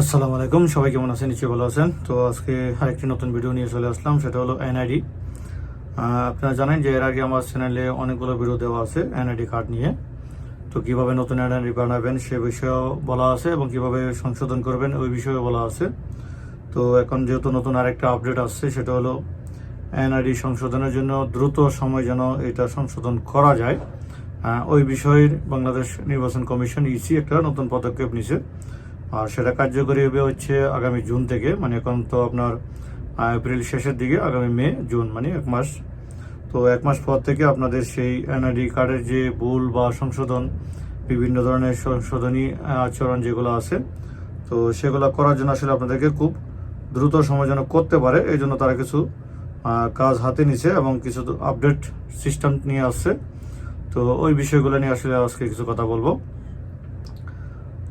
আসসালামু আলাইকুম, সবাই কেমন আছেন? নিশ্চয়ই ভালো আছেন। তো আজকে আরেকটি নতুন ভিডিও নিয়ে চলে আসলাম, সেটা হলো এনআইডি আপনারা জানেন যে এর আগে আমার চ্যানেলে অনেকগুলো ভিডিও দেওয়া আছে এনআইডি কার্ড নিয়ে। তো কীভাবে নতুন এনআইডি বানাবেন সে বিষয়েও বলা আছে এবং কীভাবে সংশোধন করবেন ওই বিষয়ে বলা আছে। তো এখন যেহেতু নতুন আরেকটা আপডেট আসছে, সেটা হলো এনআইডি সংশোধনের জন্য দ্রুত সময় যেন এটা সংশোধন করা যায়। ওই বিষয়ে বাংলাদেশ নির্বাচন কমিশন ইসি একটা নতুন পদক্ষেপ নিছে। আর সেটা কার্যকরী হবে হচ্ছে আগামী জুন থেকে মানে এখন তো আপনার এপ্রিল শেষের দিকে, আগামী মে, জুন মানে এক মাস। তো এক মাস পর থেকে আপনাদের সেই এনআইডি কার্ডের যে ভুল বা সংশোধন, বিভিন্ন ধরনের সংশোধনী আচরণ যেগুলো আছে, তো সেগুলো করার জন্য আসলে আপনাদেরকে খুব দ্রুত সময় যেন করতে পারে। এই জন্য তারা কিছু কাজ হাতে নিছে এবং কিছু আপডেট সিস্টেম নিয়ে আসছে। তো ওই বিষয়গুলো নিয়ে আসলে আজকে কিছু কথা বলব।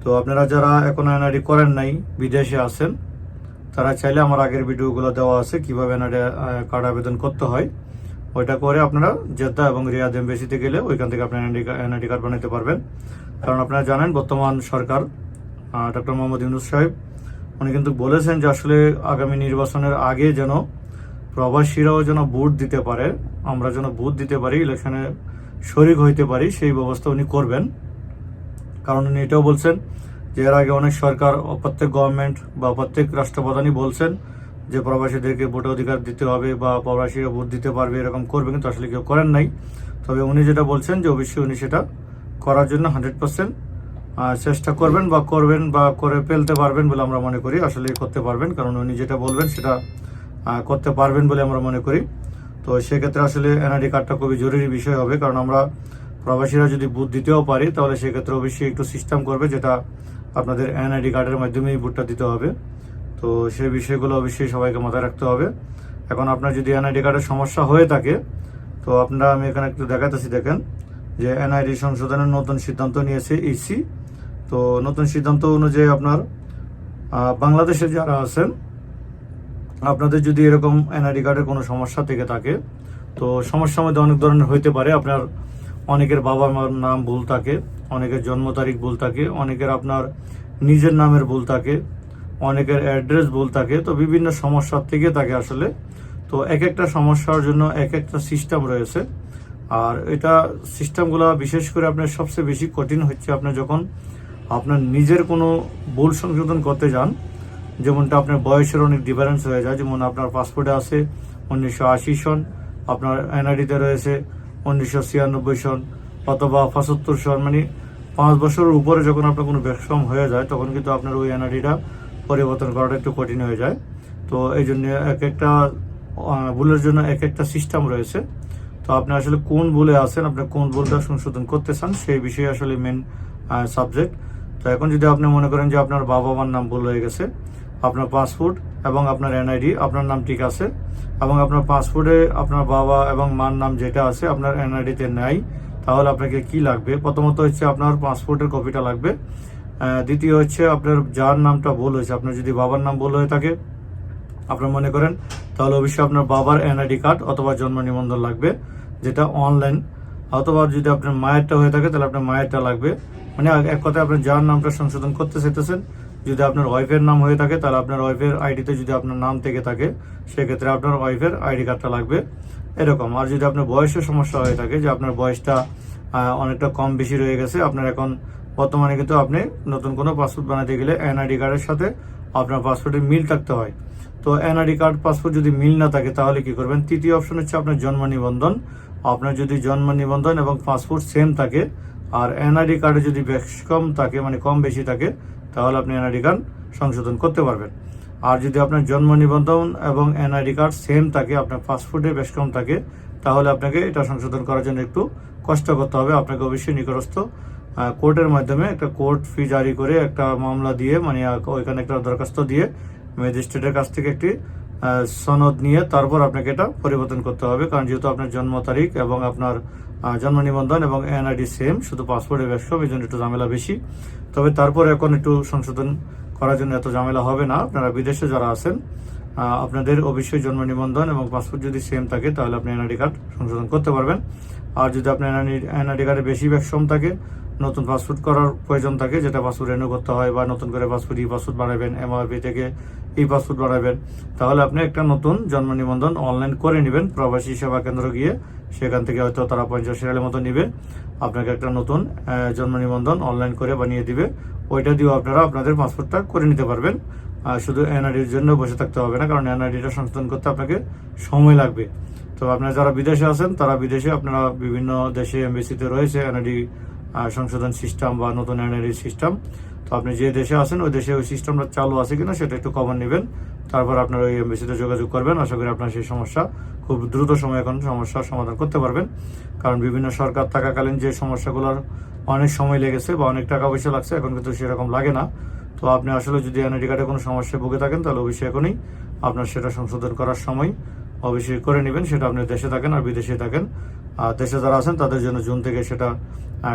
তো আপনারা যারা এখন এনআইডি করেন নাই, বিদেশে আছেন, তারা চাইলে আমার আগের ভিডিওগুলো দেওয়া আছে, কীভাবে এনআইডি কার্ড আবেদন করতে হয়। ওইটা করে আপনারা জেদ্দা এবং রিয়াদ এমবেসিতে গেলে ওইখান থেকে আপনার এনআইডি কার্ড বানাতে পারবেন। কারণ আপনারা জানেন, বর্তমান সরকার ডক্টর মোহাম্মদ ইউনুস সাহেব, উনি কিন্তু বলেছেন যে আসলে আগামী নির্বাচনের আগে যেন প্রবাসীরাও যেন ভোট দিতে পারে, আমরা যেন ভোট দিতে পারি, ইলেকশনে শরিক হইতে পারি, সেই ব্যবস্থা উনি করবেন। কারণ উনি এটাও বলছেন যে এর আগে অনেক সরকার প্রত্যেক গভর্নমেন্ট বা প্রত্যেক রাষ্ট্রপ্রধানই বলছেন যে প্রবাসীদেরকে ভোট অধিকার দিতে হবে বা প্রবাসীরা ভোট দিতে পারবে, এরকম করবে, কিন্তু আসলে কেউ করেন নাই। তবে উনি যেটা বলছেন যে অবশ্যই উনি সেটা করার জন্য হান্ড্রেড পার্সেন্ট চেষ্টা করবেন বা করবেন বা করে ফেলতে পারবেন বলে আমরা মনে করি। আসলে করতে পারবেন, কারণ উনি যেটা বলবেন সেটা করতে পারবেন বলে আমরা মনে করি। তো সেক্ষেত্রে আসলে এনআইডি কার্ডটা খুবই জরুরি বিষয় হবে, কারণ আমরা প্রবাসীরা যদি বুথ দিতেও পারি, তাহলে সেক্ষেত্রে অবশ্যই একটু সিস্টেম করবে যেটা আপনাদের এনআইডি কার্ডের মাধ্যমেই ভোটটা দিতে হবে। তো সেই বিষয়গুলো অবশ্যই সবাইকে মাথায় রাখতে হবে। এখন আপনার যদি এনআইডি কার্ডের সমস্যা হয়ে থাকে, তো আপনারা আমি এখানে একটু দেখাতেছি দেখেন যে এনআইডি সংশোধনের নতুন সিদ্ধান্ত নিয়েছে ইসি তো নতুন সিদ্ধান্ত অনুযায়ী আপনার বাংলাদেশে যারা আছেন, আপনাদের যদি এরকম এনআইডি কার্ডের কোনো সমস্যা থেকে থাকে, তো সমস্যার মধ্যে অনেক ধরনের হইতে পারে। আপনার অনেকের বাবা মার নাম ভুল থাকে, অনেকের জন্ম তারিখ ভুল থাকে, অনেকের আপনার নিজের নামের ভুল থাকে, অনেকের অ্যাড্রেস ভুল থাকে, তো বিভিন্ন সমস্যার থেকে থাকে আসলে। তো এক একটা সমস্যার জন্য এক একটা সিস্টেম রয়েছে। আর এটা সিস্টেমগুলো বিশেষ করে আপনার সবচেয়ে বেশি কঠিন হচ্ছে আপনার যখন আপনার নিজের কোনো ভুল সংশোধন করতে যান, যেমনটা আপনার বয়সের অনেক ডিফারেন্স হয়ে যায়, যেমন আপনার পাসপোর্টে আছে, উনিশশো আশি সন, আপনার এনআইডিতে রয়েছে উনিশশো ছিয়ানব্বই সন অথবা পঁচাত্তর সন মানে পাঁচ বছরের উপরে যখন আপনার কোনো ব্যবসম হয়ে যায়, তখন কিন্তু আপনার ওই এনআইডিটা পরিবর্তন করাটা একটু কঠিন হয়ে যায়। তো এই জন্য এক একটা ভুলের জন্য এক একটা সিস্টেম রয়েছে। তো আপনি আসলে কোন ভুলে আছেন, আপনি কোন ভুলটা সংশোধন করতে চান, সেই বিষয়ে আসলে মেন সাবজেক্ট তো এখন যদি আপনি মনে করেন যে আপনার বাবা মার নাম ভুল হয়ে গেছে আপনার পাসপোর্ট এবং আপনার এনআইডি, আপনার নাম ঠিক আছে, এবং আপনার পাসপোর্টে আপনার বাবা এবং মার নাম যেটা আছে আপনার এনআইডিতে নাই, তাহলে আপনাকে কি লাগবে? প্রথমত হচ্ছে আপনার পাসপোর্টের কপিটা লাগবে। দ্বিতীয় হচ্ছে আপনার যার নামটা ভুল হয়েছে, আপনার যদি বাবার নাম ভুল হয়ে থাকে, আপনার মনে করেন, তাহলে অবশ্যই আপনার বাবার এনআইডি কার্ড অথবা জন্ম নিবন্ধন লাগবে, যেটা অনলাইন অথবা যদি আপনার মায়েরটা হয়ে থাকে, তাহলে আপনার মায়েরটা লাগবে। মানে এক কথায় আপনার যার নামটা সংশোধন করতে চাইতেছেন যদি আপনার ওয়াইফের নাম হয়ে থাকে, তাহলে আপনার ওয়াইফের আইডিতে যদি আপনার নাম থেকে থাকে, সেক্ষেত্রে আপনার ওয়াইফের আইডি কার্ডটা লাগবে। এরকম। আর যদি আপনার বয়সের সমস্যা হয়ে থাকে, যে আপনার বয়সটা অনেকটা কম বেশি রয়ে গেছে, আপনার এখন বর্তমানে কিন্তু আপনি নতুন কোনো পাসপোর্ট বানাতে গেলে এনআইডি কার্ডের সাথে আপনার পাসপোর্টের মিল থাকতে হয়। তো এনআইডি কার্ড, পাসপোর্ট যদি মিল না থাকে, তাহলে কি করবেন? তৃতীয় অপশন হচ্ছে আপনার জন্ম নিবন্ধন। আপনার যদি জন্ম নিবন্ধন এবং পাসপোর্ট সেম থাকে, আর এনআইডি কার্ডে যদি বেশ কম থাকে মানে কম বেশি থাকে তাহলে আপনি এনআইডি কার্ড সংশোধন করতে পারবেন। আর যদি আপনার জন্ম নিবন্ধন এবং এনআইডি কার্ড সেম থাকে, আপনার পাসপোর্টে বেশ কম থাকে, তাহলে আপনাকে এটা সংশোধন করার জন্য একটু কষ্ট করতে হবে। আপনাকে অবশ্যই নিকটস্থ কোর্টের মাধ্যমে একটা কোর্ট ফি জারি করে একটা মামলা দিয়ে মানে ওইখানে একটা দরখাস্ত দিয়ে ম্যাজিস্ট্রেটের কাছ থেকে একটি সনদ নিয়ে তারপর আপনাকে এটা পরিবর্তন করতে হবে। কারণ যেহেতু আপনার জন্ম তারিখ এবং আপনার জন্ম নিবন্ধন এবং এনআইডি সেম, শুধু পাসপোর্টে ব্যবসা এই জন্য একটু ঝামেলা বেশি। তবে তারপর এখন একটু সংশোধন করার জন্য এত ঝামেলা হবে না। আপনারা বিদেশে যারা আছেন আপনাদের অবশ্যই জন্ম নিবন্ধন এবং পাসপোর্ট যদি সেম থাকে, তাহলে আপনি এনআইডি কার্ড সংশোধন করতে পারবেন। আর যদি আপনার এনআইডি কার্ডে বেশি ভ্যাকসম থাকে, নতুন পাসপোর্ট করার প্রয়োজন থাকে, যেটা পাসপোর্ট রেনিউ করতে হয়, বা নতুন করে পাসপোর্ট ই পাসপোর্ট বানাবেন এমআরপি থেকে ই পাসপোর্ট বানাবেন, তাহলে আপনি একটা নতুন জন্ম নিবন্ধন অনলাইন করে নেবেন, প্রবাসী সেবা কেন্দ্র গিয়ে, সেখান থেকে হয়তো তারা পঞ্চাশ রিয়ালের মতো নেবে, আপনাকে একটা নতুন জন্ম নিবন্ধন অনলাইন করে বানিয়ে দিবে, ওইটা দিয়েও আপনারা আপনাদের পাসপোর্টটা করে নিতে পারবেন, আর শুধু এনআইডির জন্য বসে থাকতে হবে না, কারণ এনআইডিটা সংশোধন করতে আপনাকে সময় লাগবে। তো আপনারা যারা বিদেশে আছেন, তারা বিদেশে আপনারা বিভিন্ন দেশে এমবিসিতে রয়েছে এনআইডি সংশোধন সিস্টেম বা নতুন এনআইডি সিস্টেম। তো আপনি যে দেশে আছেন, ওই দেশে ওই সিস্টেমটা চালু আছে কিনা সেটা একটু খবর নেবেন। তারপর আপনার ওই এমবিসিতে যোগাযোগ করবেন। আশা করি আপনার সেই সমস্যা খুব দ্রুত সময় এখন সমস্যার সমাধান করতে পারবেন। কারণ বিভিন্ন সরকার থাকাকালীন যে সমস্যাগুলোর অনেক সময় লেগেছে বা অনেক টাকা পয়সা লাগছে, এখন কিন্তু সেরকম লাগে না। তো আপনি আসলে যদি এনআইডি কার্ডে কোনো সমস্যায় ভুগে থাকেন, তাহলে অবশ্যই এখনই আপনার সেটা সংশোধন করার সময় অবশ্যই করে নেবেন, সেটা আপনি দেশে থাকেন আর বিদেশে থাকেন। আর দেশে যারা আছেন, তাদের জন্য জুন থেকে সেটা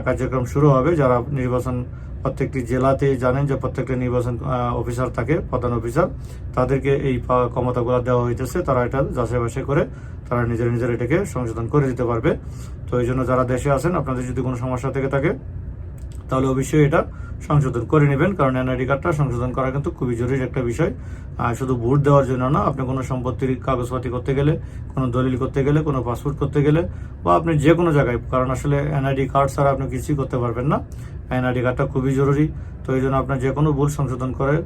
কার্যক্রম শুরু হবে। যারা নির্বাচন প্রত্যেকটি জেলাতে জানেন যে প্রত্যেকটা নির্বাচন অফিসার থাকে, প্রধান অফিসার তাদেরকে এই ক্ষমতাগুলো দেওয়া হইতেছে। তারা এটা যাচাই করে তারা নিজের নিজের এটাকে সংশোধন করে দিতে পারবে। তো এই জন্য যারা দেশে আছেন, আপনাদের যদি কোনো সমস্যা থেকে থাকে তাহলে অবশ্যই এটা সংশোধন করে নেবেন, কারণ এনআইডি কার্ডটা সংশোধন করা কিন্তু খুবই জরুরি একটা বিষয়। শুধু ভোট দেওয়ার জন্য না, আপনি কোনো সম্পত্তির কাগজপাতি করতে গেলে, কোনো দলিল করতে গেলে, কোনো পাসপোর্ট করতে গেলে, বা আপনি যে কোনো জায়গায়, কারণ আসলে এনআইডি কার্ড ছাড়া আপনি কিছুই করতে পারবেন না। এনআইডি কার্ডটা খুবই জরুরি, তো এই জন্য আপনার যে কোনো ভুল সংশোধন করে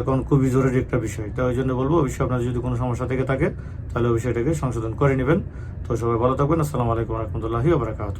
এখন খুবই জরুরি একটা বিষয়। তো ওই জন্য বলব, অবশ্যই আপনার যদি কোনো সমস্যা থেকে থাকে, তাহলে অবশ্যই এটাকে সংশোধন করে নেবেন। তো সবাই ভালো থাকবেন, আসসালামু আলাইকুম রহমতুল্লাহি ওবরাকাতু